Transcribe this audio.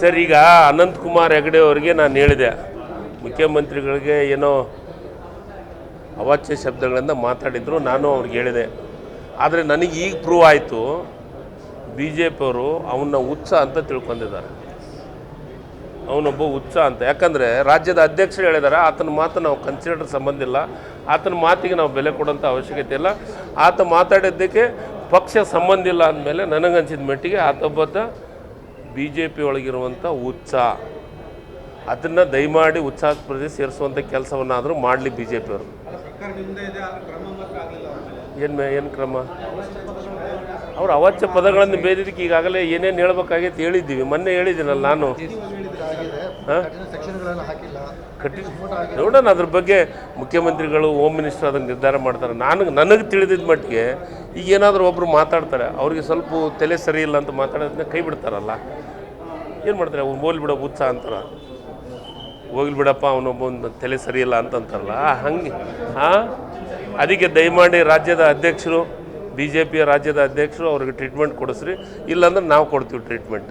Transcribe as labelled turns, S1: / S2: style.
S1: Sir, ಈಗ ಅನಂತಕುಮಾರ್ ಹೆಗಡೆ ಅವರಿಗೆ ನಾನು ಹೇಳಿದೆ, ಮುಖ್ಯಮಂತ್ರಿಗಳಿಗೆ ಏನೋ ಅವಾಚ್ಯ ಶಬ್ದಗಳಿಂದ ಮಾತಾಡಿದ್ರು, ನಾನು ಅವ್ರಿಗೆ ಹೇಳಿದೆ. ಆದರೆ ನನಗೆ ಈಗ ಪ್ರೂವ್ ಆಯಿತು ಬಿ ಜೆ ಪಿಯವರು ಅವನ್ನ ಹುಚ್ಚ ಅಂತ ತಿಳ್ಕೊಂಡಿದ್ದಾರೆ. ಅವನೊಬ್ಬ ಉತ್ಸಾಹ ಅಂತ. ಯಾಕಂದರೆ ರಾಜ್ಯದ ಅಧ್ಯಕ್ಷರು ಹೇಳಿದ್ದಾರೆ ಆತನ ಮಾತು ನಾವು ಕನ್ಸಿಡರ್ ಸಂಬಂಧ ಇಲ್ಲ. ಆತನ ಮಾತಿಗೆ ನಾವು ಬೆಲೆ ಕೊಡೋಂಥ ಅವಶ್ಯಕತೆ ಇಲ್ಲ. ಆತ ಮಾತಾಡಿದ್ದಕ್ಕೆ ಪಕ್ಷ ಸಂಬಂಧ ಇಲ್ಲ ಅಂದಮೇಲೆ ನನಗನ್ಸಿದ ಮಟ್ಟಿಗೆ ಆತೊಬ್ಬತ ಬಿ ಜೆ ಪಿ ಒಳಗಿರುವಂಥ ಉತ್ಸಾಹ ಅದನ್ನು ದಯಮಾಡಿ ಉತ್ಸಾಹಸ್ಪರ್ಧೆ ಸೇರಿಸುವಂಥ ಕೆಲಸವನ್ನಾದರೂ ಮಾಡಲಿ ಬಿ ಜೆ ಪಿಯವರು ಏನು ಏನು ಕ್ರಮ? ಅವ್ರು ಅವಾಚ್ಯ ಪದಗಳನ್ನು ಬೇದಿದ್ದಕ್ಕೆ ಈಗಾಗಲೇ ಏನೇನು ಹೇಳ್ಬೇಕಾಗೈತೆ ಹೇಳಿದ್ದೀವಿ. ಮೊನ್ನೆ ಹೇಳಿದ್ದೀನಲ್ಲ ನಾನು. ಕಠಿಣ. ನೋಡೋಣ ಅದ್ರ ಬಗ್ಗೆ ಮುಖ್ಯಮಂತ್ರಿಗಳು ಹೋಮ್ ಮಿನಿಸ್ಟರ್ ಅದನ್ನು ನಿರ್ಧಾರ ಮಾಡ್ತಾರೆ. ನನಗೆ ನನಗೆ ತಿಳಿದಿದ್ದ ಮಟ್ಟಿಗೆ ಈಗ ಏನಾದರೂ ಒಬ್ಬರು ಮಾತಾಡ್ತಾರೆ ಅವ್ರಿಗೆ ಸ್ವಲ್ಪ ತಲೆ ಸರಿ ಇಲ್ಲ ಅಂತ ಮಾತಾಡೋದನ್ನ ಕೈ ಬಿಡ್ತಾರಲ್ಲ. ಏನು ಮಾಡ್ತಾರೆ? ಅವ್ನು ಹೋಗ್ಲಿ ಬಿಡೋ ಉತ್ಸಾಹ ಅಂತಾರ. ಹೋಗ್ಲಿ ಬಿಡಪ್ಪ ಅವನೊಬ್ಬ ಒಂದು ತಲೆ ಸರಿ ಇಲ್ಲ ಅಂತಂತಾರಲ್ಲ ಹಂಗೆ. ಹಾಂ ಅದಕ್ಕೆ ದಯಮಾಡಿ ರಾಜ್ಯದ ಅಧ್ಯಕ್ಷರು ಬಿ ಜೆ ಪಿಯ ರಾಜ್ಯದ ಅಧ್ಯಕ್ಷರು ಅವ್ರಿಗೆ ಟ್ರೀಟ್ಮೆಂಟ್ ಕೊಡಿಸ್ರಿ. ಇಲ್ಲಾಂದ್ರೆ ನಾವು ಕೊಡ್ತೀವಿ ಟ್ರೀಟ್ಮೆಂಟ್